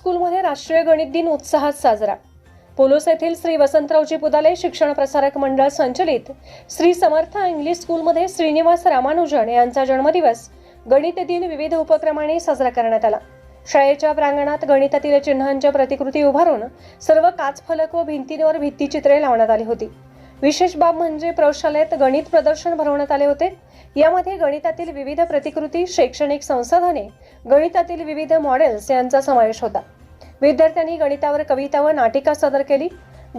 स्कूलमध्ये राष्ट्रीय गणित दिन उत्साहात साजरा. पोलोस येथील श्री वसंतरावजी पुदाले शिक्षण प्रसारक मंडळ संचलित श्री समर्थ इंग्लिश स्कूलमध्ये श्रीनिवास रामानुजन यांचा जन्मदिवस गणित दिन विविध उपक्रमाने साजरा करण्यात आला. शाळेच्या प्रांगणात गणितातील चिन्हांच्या प्रतिकृती उभारून सर्व काचफलक व भिंतींवर भित्तीचित्रे लावण्यात आली होती. विशेष बाब म्हणजे प्रौशालयात गणित प्रदर्शन भरवण्यात आले होते. यामध्ये गणितातील विविध प्रतिकृती शैक्षणिक संसाधने गणितातील विविध मॉडेल्स यांचा समावेश होता. विद्यार्थ्यांनी गणितावर कविता व नाटिका सादर केली.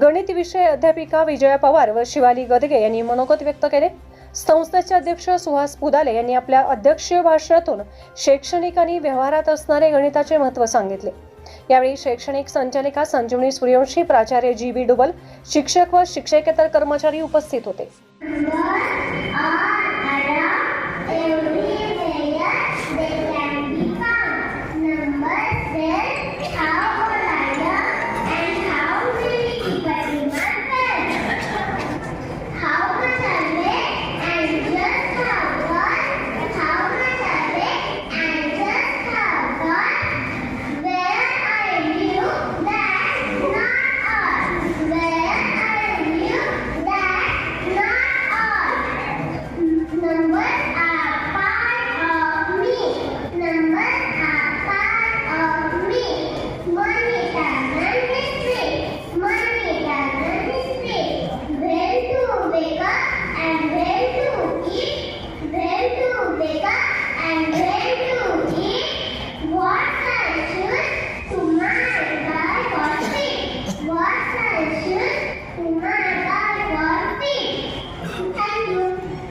गणित विषय अध्यापिका विजया पवार व शिवाली गदगे यांनी मनोगत व्यक्त केले. संस्थेचे अध्यक्ष सुहास पुदाले यांनी आपल्या अध्यक्षीय भाषणातून शैक्षणिक आणि व्यवहारात असणारे गणिताचे महत्त्व सांगितले. यावेळी शैक्षणिक संचालिका संजीवनी सूर्यवंशी प्राचार्य जी बी डुबल शिक्षक व शिक्षकेतर कर्मचारी उपस्थित होते.